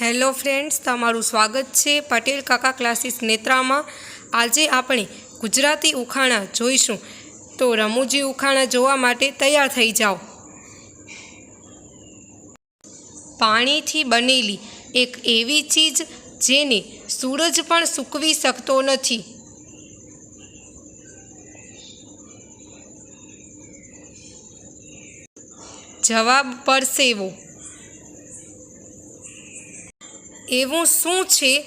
Hello friends, તમારું સ્વાગત છે પટેલ કાકા ક્લાસીસ નેત્રામાં. આજે આપણે ગુજરાતી ઉખાણા જોઈશું. તો રમૂજી ઉખાણા જોવા માટે તૈયાર થઈ જાઓ. પાણીથી બનેલી એક એવી ચીજ જેને સૂરજ પણ સૂકવી શકતો નથી. જવાબ પરસેવો. એવું શું છે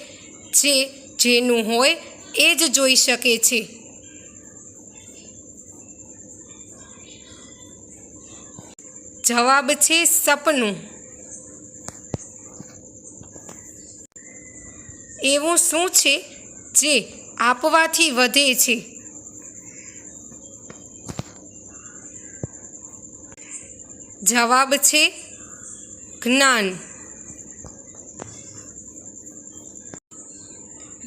જે જેનું હોય એ જ જોઈ શકે છે? જવાબ છે સપનું. એવું શું છે જે આપવાથી વધે છે? જવાબ છે જ્ઞાન.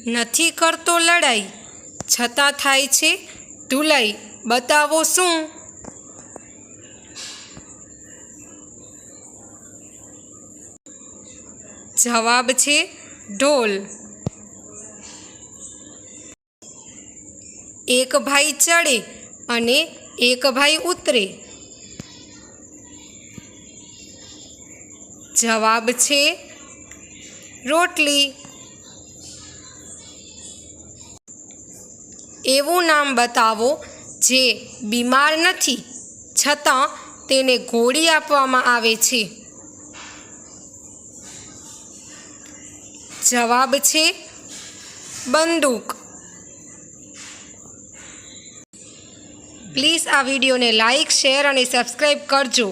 નથી કરતો લડાઈ. છતાં થાય છે ઢુલાઈ બતાવો શું? જવાબ છે, ઢોલ. એક ભાઈ ચડે અને એક ભાઈ ઉતરે. જવાબ છે, રોટલી. એવું નામ બતાવો જે બીમાર નથી, છતાં તેને ગોળી આપવામાં આવે છે. જવાબ છે બંદૂક. પ્લીઝ આ વિડીયોને લાઈક, શેર અને સબસ્ક્રાઈબ કરજો.